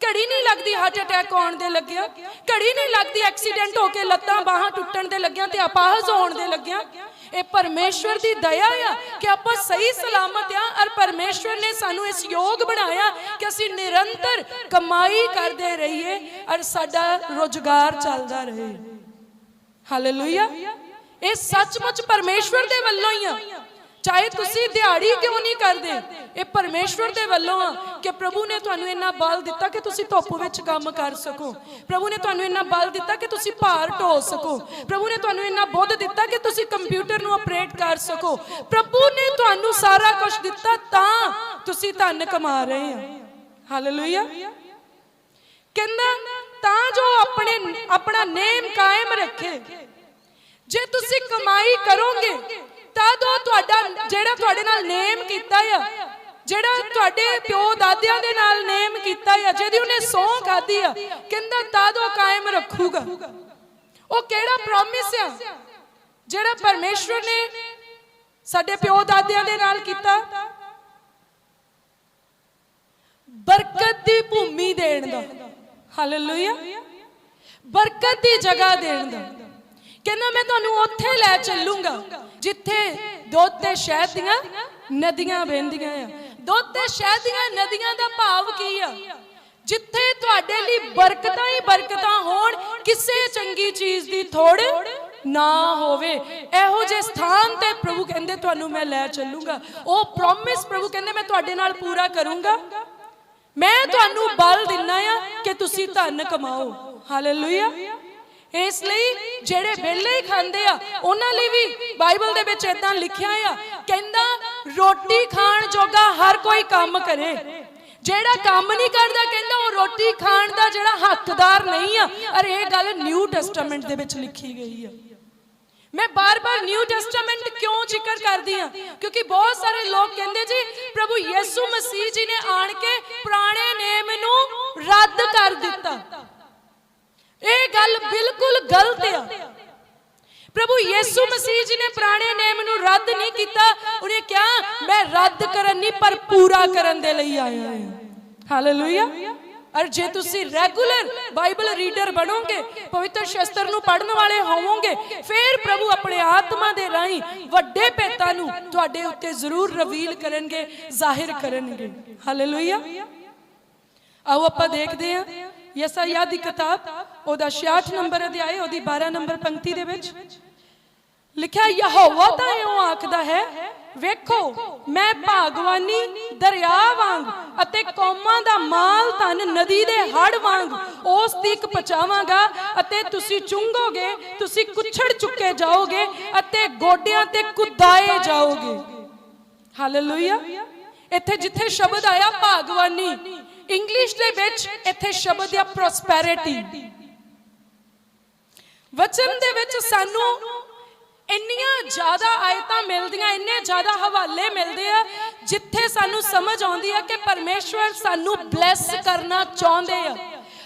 ਘੜੀ ਨਹੀਂ ਲੱਗਦੀ ਹਾਰਟ ਅਟੈਕ ਆਉਣ ਦੇ ਲੱਗਿਆ। ਘੜੀ ਨਹੀਂ ਲੱਗਦੀ ਐਕਸੀਡੈਂਟ ਹੋ ਕੇ ਲੱਤਾਂ ਬਾਹਾਂ ਟੁੱਟਣ ਦੇ ਲੱਗਿਆ ਤੇ ਅਪਾਹਜ ਹੋਣ ਦੇ ਲੱਗਿਆ। ਇਹ ਪਰਮੇਸ਼ਵਰ ਦੀ ਦਇਆ ਆ ਕਿ ਆਪਾਂ ਸਹੀ ਸਲਾਮਤ ਆ ਔਰ ਪਰਮੇਸ਼ਵਰ ਨੇ ਸਾਨੂੰ ਇਸ ਯੋਗ ਬਣਾਇਆ ਕਿ ਅਸੀਂ ਨਿਰੰਤਰ ਕਮਾਈ ਕਰਦੇ ਰਹੀਏ ਔਰ ਸਾਡਾ ਰੋਜ਼ਗਾਰ ਚੱਲਦਾ ਰਹੇ। ਹਾਲੇਲੂਇਆ ਇਹ ਸੱਚਮੁੱਚ ਪਰਮੇਸ਼ਵਰ ਦੇ ਵੱਲੋਂ ਹੀ ਆ। ਚਾਹੇ ਤੁਸੀਂ ਦਿਹਾੜੀ ਕਿਉਂ ਨਹੀਂ ਕਰਦੇ, ਇਹ ਪਰਮੇਸ਼ਵਰ ਦੇ ਵੱਲੋਂ ਆ ਕਿ ਪ੍ਰਭੂ ਨੇ ਤੁਹਾਨੂੰ ਇੰਨਾ ਬਲ ਦਿੱਤਾ ਕਿ ਤੁਸੀਂ ਧੁੱਪ ਵਿੱਚ ਕੰਮ ਕਰ ਸਕੋ। ਪ੍ਰਭੂ ਨੇ ਤੁਹਾਨੂੰ ਇੰਨਾ ਬਲ ਦਿੱਤਾ ਕਿ ਤੁਸੀਂ ਭਾਰ ਢੋ ਸਕੋ। ਪ੍ਰਭੂ ਨੇ ਤੁਹਾਨੂੰ ਇੰਨਾ ਬੁੱਧ ਦਿੱਤਾ ਕਿ ਤੁਸੀਂ ਕੰਪਿਊਟਰ ਨੂੰ ਆਪਰੇਟ ਕਰ ਸਕੋ। ਪ੍ਰਭੂ ਨੇ ਤੁਹਾਨੂੰ ਸਾਰਾ ਕੁਝ ਦਿੱਤਾ ਤਾਂ ਤੁਸੀਂ ਧਨ ਕਮਾ ਰਹੇ ਆ ਹਾਲੇਲੂਇਆ ਕਹਿੰਦਾ, ਤਾਂ ਜੋ ਆਪਣੇ, ਆਪਣਾ ਨੇਮ ਕਾਇਮ ਰੱਖੇ। ਜੇ ਤੁਸੀਂ ਕਮਾਈ ਕਰੋਗੇ ਤਾਂ ਦੋ ਤੁਹਾਡਾ, ਜਿਹੜਾ ਤੁਹਾਡੇ ਨਾਲ ਨੇਮ ਕੀਤਾ ਆ, ਜਿਹੜਾ ਤੁਹਾਡੇ ਪਿਓ ਦਾਦਿਆਂ ਦੇ ਨਾਲ ਨੇਮ ਕੀਤਾ ਆ, ਜਿਹਦੀ ਉਹਨੇ ਸਹੁੰ ਖਾਦੀ ਆ, ਕਹਿੰਦਾ ਤਾਂ ਦੋ ਕਾਇਮ ਰੱਖੂਗਾ। ਉਹ ਕਿਹੜਾ ਪ੍ਰੋਮਿਸ ਆ? ਜਿਹੜਾ ਪਰਮੇਸ਼ਵਰ ਨੇ ਸਾਡੇ ਪਿਓ ਦਾਦਿਆਂ ਦੇ ਨਾਲ ਕੀਤਾ। ਬਰਕਤ ਦੀ ਭੂਮੀ ਦੇਣ ਦਾ। ਹਾਲੇਲੂਇਆ ਬਰਕਤ ਦੀ ਜਗ੍ਹਾ ਦੇਣ ਦਾ। ਕਹਿੰਦਾ ਮੈਂ ਤੁਹਾਨੂੰ ਉੱਥੇ ਲੈ ਚੱਲੂੰਗਾ। ਜਿੱਥੇ ਦੁੱਧ ਤੇ ਸ਼ਹਿਦ ਦੀਆਂ ਨਦੀਆਂ ਵਹਿੰਦੀਆਂ ਆ। ਦੁੱਧ ਤੇ ਸ਼ਹਿਦ ਦੀਆਂ ਨਦੀਆਂ ਦਾ ਭਾਵ ਕੀ ਆ? ਜਿੱਥੇ ਤੁਹਾਡੇ ਲਈ ਬਰਕਤਾਂ ਹੀ ਬਰਕਤਾਂ ਹੋਣ, ਕਿਸੇ ਚੰਗੀ ਚੀਜ਼ ਦੀ ਥੋੜ ਨਾ ਹੋਵੇ। ਇਹੋ ਜਿਹੇ ਸਥਾਨ ਤੇ ਪ੍ਰਭੂ ਕਹਿੰਦੇ ਤੁਹਾਨੂੰ ਮੈਂ ਲੈ ਚੱਲੂਗਾ। ਉਹ ਪ੍ਰੋਮਿਸ ਪ੍ਰਭੂ ਕਹਿੰਦੇ ਮੈਂ ਤੁਹਾਡੇ ਨਾਲ ਪੂਰਾ ਕਰੂੰਗਾ। ਮੈਂ ਤੁਹਾਨੂੰ ਬਲ ਦਿੰਨਾ ਆ ਕਿ ਤੁਸੀਂ ਧਨ ਕਮਾਓ। ਹਾਲੇਲੂਇਆ ਇਸ ਲਈ ਜਿਹੜੇ ਵਿਹਲੇ ਹੀ ਖਾਂਦੇ ਆ, ਉਹਨਾਂ ਲਈ ਵੀ ਬਾਈਬਲ ਦੇ ਵਿੱਚ ਇਦਾਂ ਲਿਖਿਆ ਆ, ਕਹਿੰਦਾ ਰੋਟੀ ਖਾਣ ਜੋਗਾ ਹਰ ਕੋਈ ਕੰਮ ਕਰੇ। ਜਿਹੜਾ ਕੰਮ ਨਹੀਂ ਕਰਦਾ, ਕਹਿੰਦਾ ਉਹ ਰੋਟੀ ਖਾਣ ਦਾ ਜਿਹੜਾ ਹੱਕਦਾਰ ਨਹੀਂ ਆ। ਅਰ, ਇਹ ਗੱਲ ਨਿਊ ਟੈਸਟਾਮੈਂਟ ਦੇ ਵਿੱਚ ਲਿਖੀ ਗਈ ਆ। ਮੈਂ ਬਾਰ-ਬਾਰ ਨਿਊ ਟੈਸਟਾਮੈਂਟ ਕਿਉਂ ਜ਼ਿਕਰ ਕਰਦੀ ਆ? ਕਿਉਂਕਿ ਬਹੁਤ ਸਾਰੇ ਲੋਕ ਕਹਿੰਦੇ ਜੀ, ਪ੍ਰਭੂ ਯਿਸੂ ਮਸੀਹ ਜੀ ਨੇ ਆਣ ਕੇ ਪੁਰਾਣੇ ਨੇਮ ਨੂੰ ਰੱਦ ਕਰ ਦਿੱਤਾ। ਇਹ ਗੱਲ ਬਿਲਕੁਲ ਗਲਤ ਆ। ਪ੍ਰਭੂ ਯਿਸੂ ਮਸੀਹ ਜੀ ਨੇ ਪੁਰਾਣੇ ਨੇਮ ਨੂੰ ਰੱਦ ਨਹੀਂ ਕੀਤਾ, ਉਹਨੇ ਕਿਹਾ, ਮੈਂ ਰੱਦ ਕਰਨ ਨਹੀਂ, ਪਰ ਪੂਰਾ ਕਰਨ ਦੇ ਲਈ ਆਇਆ ਹਾਂ। ਹਾਲੇਲੂਇਆ ਔਰ ਜੇ ਤੁਸੀਂ ਰੈਗੂਲਰ ਬਾਈਬਲ ਰੀਡਰ ਬਣੋਗੇ, ਪਵਿੱਤਰ ਸ਼ਸਤਰ ਨੂੰ ਪੜਨ ਵਾਲੇ ਹੋਵੋਗੇ, ਫਿਰ ਪ੍ਰਭੂ ਆਪਣੇ ਆਤਮਾ ਦੇ ਰਾਹੀਂ ਵੱਡੇ ਭੇਤਾਂ ਨੂੰ ਤੁਹਾਡੇ ਉੱਤੇ ਜ਼ਰੂਰ ਰਿਵੀਲ ਕਰਨਗੇ, ਜ਼ਾਹਿਰ ਕਰਨਗੇ। ਹਾਲੇਲੂਇਆ ਆਓ ਆਪਾਂ ਦੇਖਦੇ ਹਾਂ। ਯਸਾਇਆ ਦੀ ਕਿਤਾਬ, ਉਹਦਾ 66 ਨੰਬਰ ਅਧਿਆਇ ਉਹਦੀ 12 ਨੰਬਰ ਪੰਕਤੀ ਦੇ ਵਿੱਚ ਲਿਖਿਆ, ਯਹੋਵਾ ਤਾਂ ਇਉਂ ਆਖਦਾ ਹੈ, ਵੇਖੋ, ਮੈਂ ਭਾਗਵਾਨੀ ਦਰਿਆ ਵਾਂਗ ਅਤੇ ਕੌਮਾਂ ਦਾ ਮਾਲ ਧਨ ਨਦੀ ਦੇ ਹੜ ਵਾਂਗ ਉਸ ਤੀਕ ਪਹੁੰਚਾਵਾਂਗਾ ਅਤੇ ਤੁਸੀਂ ਚੁੰਗੋਗੇ ਤੁਸੀਂ ਕੁੱਛੜ ਚੁੱਕੇ ਜਾਓਗੇ ਅਤੇ ਗੋਡਿਆਂ ਤੇ ਕੁਦਾਏ ਜਾਓਗੇ। ਹਾਲੇਲੂਇਆ। ਇੱਥੇ ਜਿੱਥੇ ਸ਼ਬਦ ਆਇਆ, ਭਾਗਵਾਨੀ ਇੰਗਲਿਸ਼ ਦੇ ਵਿੱਚ ਇੱਥੇ ਸ਼ਬਦ ਆ ਪ੍ਰੋਸਪੈਰਿਟੀ ਵਚਨ ਦੇ ਵਿੱਚ ਸਾਨੂੰ ਇੰਨੀਆਂ ਜ਼ਿਆਦਾ ਆਇਤਾਂ ਮਿਲਦੀਆਂ, ਇੰਨੇ ਜ਼ਿਆਦਾ ਹਵਾਲੇ ਮਿਲਦੇ ਆ, ਜਿੱਥੇ ਸਾਨੂੰ ਸਮਝ ਆਉਂਦੀ ਆ ਕਿ ਪਰਮੇਸ਼ਵਰ ਸਾਨੂੰ ਬਲੈਸ ਕਰਨਾ ਚਾਹੁੰਦੇ ਆ।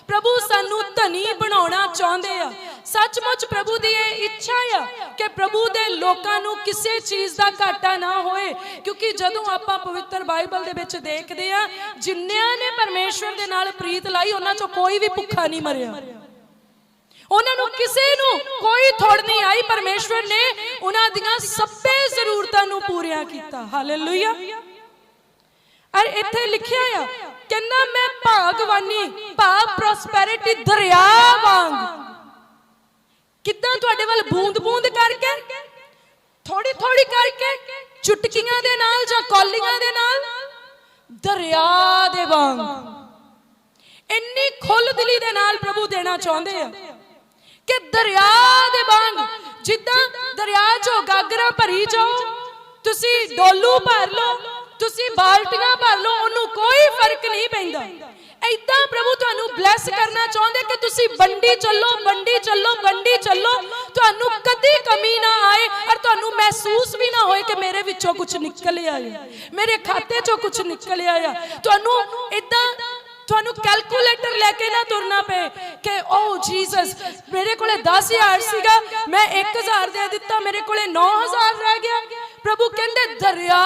ਪ੍ਰਭੂ ਸਾਨੂੰ ਧਨੀ ਬਣਾਉਣਾ ਚਾਹੁੰਦੇ ਆ। ਸੱਚਮੁੱਚ ਪ੍ਰਭੂ ਦੀ ਇਹ ਇੱਛਾ ਆ ਕਿ ਪ੍ਰਭੂ ਦੇ ਲੋਕਾਂ ਨੂੰ ਕਿਸੇ ਚੀਜ਼ ਦਾ ਘਾਟਾ ਨਾ ਹੋਏ, ਕਿਉਂਕਿ ਜਦੋਂ ਆਪਾਂ ਪਵਿੱਤਰ ਬਾਈਬਲ ਦੇ ਵਿੱਚ ਦੇਖਦੇ ਆ, ਜਿੰਨਿਆਂ ਨੇ ਪਰਮੇਸ਼ਵਰ ਦੇ ਨਾਲ ਪ੍ਰੀਤ ਲਾਈ, ਉਹਨਾਂ ਚੋਂ ਕੋਈ ਵੀ ਭੁੱਖਾ ਨਹੀਂ ਮਰਿਆ। ਉਹਨਾਂ ਨੂੰ ਕਿਸੇ ਨੂੰ ਕੋਈ ਥੋੜ ਨਹੀਂ ਆਈ, ਪਰਮੇਸ਼ਵਰ ਨੇ ਉਹਨਾਂ ਦੀਆਂ ਸਭੇ ਜ਼ਰੂਰਤਾਂ ਨੂੰ ਪੂਰੀਆਂ ਕੀਤਾ। ਹਾਲੇਲੂਇਆ ਔਰ ਇੱਥੇ ਲਿਖਿਆ ਆ, ਕਹਿੰਦਾ ਮੈਂ ਭਾਗਵਾਨੀ, ਭਾਵ ਪ੍ਰੋਸਪੈਰਿਟੀ ਦਰਿਆ ਵਾਂਗ। ਕਿੱਦਾਂ ਤੁਹਾਡੇ ਵੱਲ ਬੂੰਦ-ਬੂੰਦ ਕਰਕੇ? ਥੋੜੀ ਥੋੜੀ ਕਰਕੇ, ਚੁਟਕੀਆਂ ਦੇ ਨਾਲ ਜਾਂ ਕੌਲੀਆਂ ਦੇ ਨਾਲ? ਦਰਿਆ ਦੇ ਵਾਂਗ। ਇੰਨੀ ਖੁੱਲ ਦਿਲੀ ਦੇ ਨਾਲ ਪ੍ਰਭੂ ਦੇਣਾ ਚਾਹੁੰਦੇ ਆ ਕਿ ਦਰਿਆ ਦੇ ਵਾਂਗ, ਜਿੱਦਾਂ ਦਰਿਆ 'ਚੋਂ ਗਾਗਰਾਂ ਭਰੀ ਜਾਓ, ਤੁਸੀਂ ਡੋਲੂ ਭਰ ਲਓ, ਤੁਸੀਂ ਬਾਲਟੀਆਂ ਭਰ ਲਓ, ਉਹਨੂੰ ਕੋਈ ਫ਼ਰਕ ਨਹੀਂ ਪੈਂਦਾ। ਐਦਾਂ ਪ੍ਰਭੂ ਤੁਹਾਨੂੰ ਬਲੈਸ ਕਰਨਾ ਚਾਹੁੰਦੇ ਕਿ ਤੁਸੀਂ ਬੰਡੀ ਚੱਲੋ ਬੰਡੀ ਚੱਲੋ ਬੰਡੀ ਚੱਲੋ। ਤੁਹਾਨੂੰ ਕਦੀ ਕਮੀ ਨਾ ਆਏ ਔਰ ਤੁਹਾਨੂੰ ਮਹਿਸੂਸ ਵੀ ਨਾ ਹੋਏ ਕਿ ਮੇਰੇ ਵਿੱਚੋਂ ਕੁਝ ਨਿਕਲ ਆਇਆ ਮੇਰੇ ਖਾਤੇ 'ਚੋਂ ਕੁਝ ਨਿਕਲ ਆਇਆ ਤੁਹਾਨੂੰ ਐਦਾਂ ਤੁਹਾਨੂੰ ਕੈਲਕੂਲੇਟਰ ਲੈ ਕੇ ਨਾ ਤੁਰਨਾ ਪਏ ਕਿ oh ਓ ਜੀਸਸ ਮੇਰੇ ਕੋਲੇ 10000 ਸੀਗਾ, ਮੈਂ 1000 ਦੇ ਦਿੱਤਾ, ਮੇਰੇ ਕੋਲੇ 9000 ਰਹਿ ਗਿਆ। ਪ੍ਰਭੂ ਕਹਿੰਦੇ, ਦਰਿਆ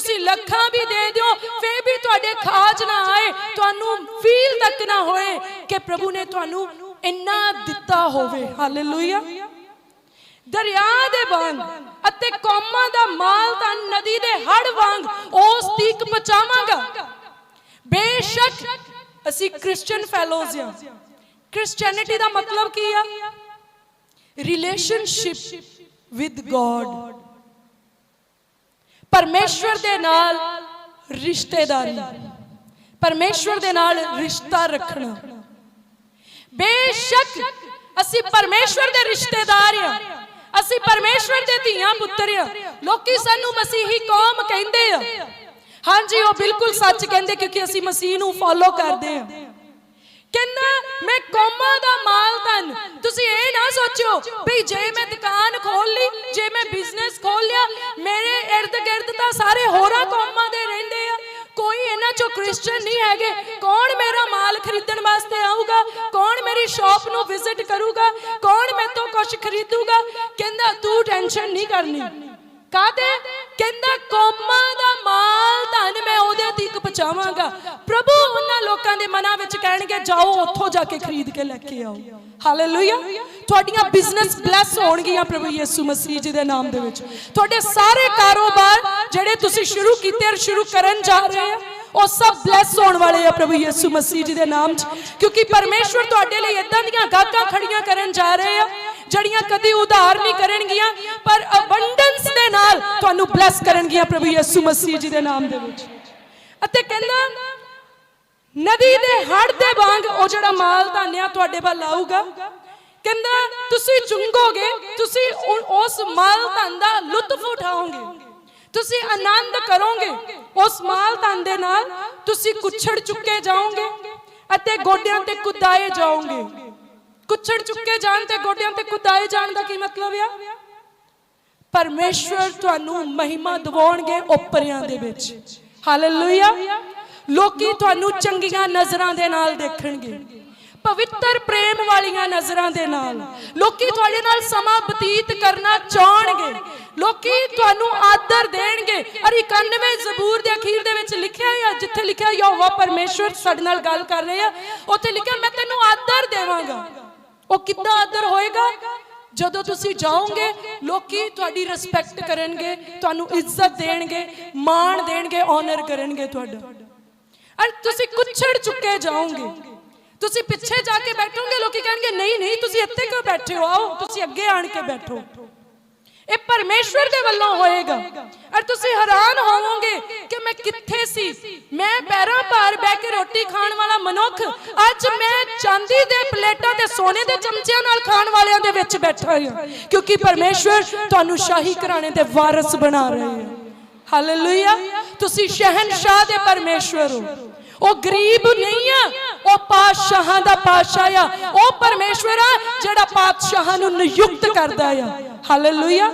ਤੁਸੀਂ ਲੱਖਾਂ ਵੀ ਦੇ ਦਿਓ, ਫੇਰ ਵੀ ਤੁਹਾਡੇ ਖਾਜ ਨਾ ਆਏ। ਤੁਹਾਨੂੰ ਫੀਲ ਤੱਕ ਨਾ ਹੋਏ ਕਿ ਪ੍ਰਭੂ ਨੇ ਤੁਹਾਨੂੰ ਇੰਨਾ ਦਿੱਤਾ ਹੋਵੇ। ਹਾਲੇਲੂਇਆ ਦਰਿਆ ਦੇ ਵਾਂਗ ਅਤੇ ਕੌਮਾਂ ਦਾ ਮਾਲ ਤਾਂ ਨਦੀ ਦੇ ਹੜ ਵਾਂਗ ਉਸ ਤੀਕ ਪਹੁੰਚਾਵਾਂਗਾ। ਬੇਸ਼ੱਕ ਅਸੀਂ ਕ੍ਰਿਸਚੀਅਨ ਫੈਲੋਜ਼ ਆ ਕ੍ਰਿਸਚੀਅਨਿਟੀ ਦਾ ਮਤਲਬ ਕੀ ਆ? ਰਿਲੇਸ਼ਨਸ਼ਿਪ ਵਿਦ ਗੋਡ ਪਰਮੇਸ਼ਵਰ ਦੇ ਨਾਲ ਰਿਸ਼ਤੇਦਾਰੀ। ਪਰਮੇਸ਼ਵਰ ਦੇ ਨਾਲ ਰਿਸ਼ਤਾ ਰੱਖਣਾ। ਬੇਸ਼ੱਕ ਅਸੀਂ ਪਰਮੇਸ਼ਵਰ ਦੇ ਰਿਸ਼ਤੇਦਾਰ ਆ ਅਸੀਂ ਪਰਮੇਸ਼ਵਰ ਦੇ ਧੀਆਂ ਪੁੱਤਰ ਆ ਲੋਕੀ ਸਾਨੂੰ ਮਸੀਹੀ ਕੌਮ ਕਹਿੰਦੇ ਆ। ਹਾਂਜੀ, ਉਹ ਬਿਲਕੁਲ ਸੱਚ ਕਹਿੰਦੇ ਕਿਉਂਕਿ ਅਸੀਂ ਮਸੀਹ ਨੂੰ ਫੋਲੋ ਕਰਦੇ ਆ ਕਹਿੰਦਾ, ਮੈਂ ਕੌਮਾਂ ਦਾ ਮਾਲ ਧਨ। ਤੁਸੀਂ ਇਹ ਨਾ ਸੋਚੋ ਵੀ ਜੇ ਮੈਂ ਦੁਕਾਨ ਖੋਲ ਲਈ, ਜੇ ਮੈਂ ਬਿਜ਼ਨਸ ਖੋਲ ਲਿਆ, ਮੇਰੇ ird ਗਿਰਦ ਤਾਂ ਸਾਰੇ ਹੋਰਾਂ ਕੌਮਾਂ ਦੇ ਰਹਿੰਦੇ ਆ। ਕੋਈ ਇਹਨਾਂ ਚੋਂ ਕ੍ਰਿਸਚੀਅਨ ਨਹੀਂ ਹੈਗੇ। ਕੌਣ ਮੇਰਾ ਮਾਲ ਖਰੀਦਣ ਵਾਸਤੇ ਆਊਗਾ? ਕੌਣ ਮੇਰੀ ਸ਼ਾਪ ਨੂੰ ਵਿਜ਼ਿਟ ਕਰੂਗਾ? ਕੌਣ ਮੇਰੇ ਕੁਝ ਖਰੀਦੂਗਾ? ਕਹਿੰਦਾ, ਤੂੰ ਟੈਨਸ਼ਨ ਨਹੀਂ ਕਰਨੀ। ਕਾਤੇ ਕਹਿੰਦਾ, ਕੌਮਾਂ ਦਾ ਮਾਲ ਉਹਦੇ ਪ੍ਰਭੂ, ਉਹਨਾਂ ਲੋਕਾਂ ਦੇ ਮਨਾਂ ਵਿੱਚ ਕਹਿਣਗੇ, ਜਾਓ, ਉੱਥੋਂ ਜਾ ਕੇ ਖਰੀਦ ਕੇ ਲੈ ਕੇ ਆਓ। ਹਾਲੇਲੂਇਆ ਤੁਹਾਡੀਆਂ ਬਿਜ਼ਨਸ ਬਲੈਸ ਹੋਣਗੀਆਂ ਪ੍ਰਭੂ ਯਿਸੂ ਮਸੀਹ ਜੀ ਦੇ ਨਾਮ ਦੇ ਵਿੱਚ। ਤੁਹਾਡੇ ਸਾਰੇ ਕਾਰੋਬਾਰ ਜਿਹੜੇ ਤੁਸੀਂ ਸ਼ੁਰੂ ਕੀਤੇ ਔਰ ਸ਼ੁਰੂ ਕਰਨ ਜਾ ਰਹੇ ਆ ਉਹ ਸਭ ਬਲੈਸ ਹੋਣ ਵਾਲੇ ਆ ਪ੍ਰਭੂ ਯਿਸੂ ਮਸੀਹ ਜੀ ਦੇ ਨਾਮ 'ਚ। ਕਿਉਂਕਿ ਪਰਮੇਸ਼ਵਰ ਤੁਹਾਡੇ ਲਈ ਇਦਾਂ ਦੀਆਂ ਗਾਹਕਾਂ ਖੜੀਆਂ ਕਰਨ ਜਾ ਰਹੇ ਆ, ਜਿਹੜੀਆਂ ਕਦੀ ਉਧਾਰ ਨਹੀਂ ਕਰਨਗੀਆਂ, ਪਰ ਅਬੰਡੈਂਸ ਦੇ ਨਾਲ ਤੁਹਾਨੂੰ ਬਲੈਸ ਕਰਨਗੀਆਂ ਪ੍ਰਭੂ ਯਿਸੂ ਮਸੀਹ ਜੀ ਦੇ ਨਾਮ ਦੇ ਵਿੱਚ। ਅਤੇ ਕਹਿੰਦਾ, ਨਦੀ ਦੇ ਹੜ ਦੇ ਵਾਂਗ ਉਹ ਜਿਹੜਾ ਮਾਲ ਧਾਨਿਆ ਤੁਹਾਡੇ ਵੱਲ ਆਊਗਾ, ਕਹਿੰਦਾ, ਤੁਸੀਂ ਚੁੰਗੋਗੇ, ਤੁਸੀਂ ਉਸ ਮਾਲ ਧਨ ਦਾ ਲੁਤਫ ਉਠਾਓਗੇ, ਤੁਸੀਂ ਆਨੰਦ ਕਰੋਗੇ, ਉਸ ਮਾਲ ਧਨ ਦੇ ਨਾਲ ਤੁਸੀਂ ਕੁਛੜ ਚੁੱਕੇ ਜਾਓਗੇ ਅਤੇ ਗੋਡਿਆਂ ਤੇ ਕੁਦਾਏ ਜਾਓਗੇ। ਕੁਛੜ ਚੁੱਕੇ ਜਾਣ ਤੇ ਗੋਡਿਆਂ ਤੇ ਕੁਦਾਏ ਜਾਣ ਦਾ ਕੀ ਮਤਲਬ ਆ? ਪਰਮੇਸ਼ਵਰ ਤੁਹਾਨੂੰ ਮਹਿਮਾ ਦਿਵਾਉਣਗੇ ਉਪਰਿਆਂ ਦੇ ਵਿੱਚ। ਹਾਲੇਲੂਇਆ ਲੋਕੀ ਤੁਹਾਨੂੰ ਚੰਗੀਆਂ ਨਜ਼ਰਾਂ ਦੇ ਨਾਲ ਦੇਖਣਗੇ। ਪਵਿੱਤਰ ਪ੍ਰੇਮ ਵਾਲੀਆਂ ਨਜ਼ਰਾਂ ਦੇ ਨਾਲ। ਲੋਕੀ ਤੁਹਾਡੇ ਨਾਲ ਸਮਾਂ ਬਤੀਤ ਕਰਨਾ ਚਾਹਣਗੇ। ਲੋਕੀ ਤੁਹਾਨੂੰ ਆਦਰ ਦੇਣਗੇ। ਅਰ 91 ਜ਼ਬੂਰ ਦੇ ਅਖੀਰ ਦੇ ਵਿੱਚ ਲਿਖਿਆ ਹੈ, ਜਿੱਥੇ ਲਿਖਿਆ ਯਹੋਵਾ ਪਰਮੇਸ਼ਵਰ ਸਾਡੇ ਨਾਲ ਗੱਲ ਕਰ ਰਹੇ ਆ। ਉੱਥੇ ਲਿਖਿਆ, ਮੈਂ ਤੈਨੂੰ ਆਦਰ ਦੇਵਾਂਗਾ। ਉਹ ਕਿੱਦਾਂ ਆਦਰ ਹੋਏਗਾ? ਜਦੋਂ ਤੁਸੀਂ ਜਾਓਗੇ, ਲੋਕੀ ਤੁਹਾਡੀ ਰਿਸਪੈਕਟ ਕਰਨਗੇ, ਤੁਹਾਨੂੰ ਇੱਜ਼ਤ ਦੇਣਗੇ, ਮਾਣ ਦੇਣਗੇ ਆਨਰ ਕਰਨਗੇ ਤੁਹਾਡਾ। ਔਰ ਤੁਸੀਂ ਕੁਛੜ ਚੁੱਕੇ ਜਾਓਗੇ। ਤੁਸੀਂ ਪਿੱਛੇ ਜਾ ਕੇ ਬੈਠੋਗੇ, ਲੋਕੀ ਕਹਿਣਗੇ, ਨਹੀਂ ਨਹੀਂ, ਤੁਸੀਂ ਇੱਥੇ ਕਿਉਂ ਬੈਠੇ ਹੋ? ਆਓ, ਤੁਸੀਂ ਅੱਗੇ ਆਣ ਕੇ ਬੈਠੋ। ਇਹ ਪਰਮੇਸ਼ਵਰ ਦੇ ਵੱਲੋਂ ਹੋਏਗਾ। ਔਰ ਤੁਸੀਂ ਹੈਰਾਨ ਹੋਵੋਗੇ ਕਿ ਮੈਂ ਕਿੱਥੇ ਸੀ? ਮੈਂ ਪੈਰਾਂ ਭਾਰ ਬਹਿ ਕੇ ਰੋਟੀ ਖਾਣ ਵਾਲਾ ਮਨੁੱਖ, ਅੱਜ ਮੈਂ ਚਾਂਦੀ ਦੇ ਪਲੇਟਾਂ ਤੇ ਸੋਨੇ ਦੇ ਚਮਚਿਆਂ ਨਾਲ ਖਾਣ ਵਾਲਿਆਂ ਦੇ ਵਿੱਚ ਬੈਠਾ ਹਾਂ। ਕਿਉਂਕਿ ਪਰਮੇਸ਼ਵਰ ਤੁਹਾਨੂੰ ਸ਼ਾਹੀ ਘਰਾਣੇ ਦੇ ਵਾਰਿਸ ਬਣਾ ਰਹੇ ਹੈ। ਹਾਲੇਲੂਇਆ ਤੁਸੀਂ ਸ਼ਹਿਨशाह ਦੇ ਪਰਮੇਸ਼ਵਰ ਹੋ। ਉਹ ਗਰੀਬ ਨਹੀਂ ਆ, ਉਹ ਪਾਤਸ਼ਾਹਾਂ ਦਾ ਪਾਤਸ਼ਾਹ ਆ। ਉਹ ਪਰਮੇਸ਼ਵਰ ਆ ਜਿਹੜਾ ਪਾਤਸ਼ਾਹਾਂ ਨੂੰ ਨਿਯੁਕਤ ਕਰਦਾ ਆ। ਹਾਲੇਲੂਇਆ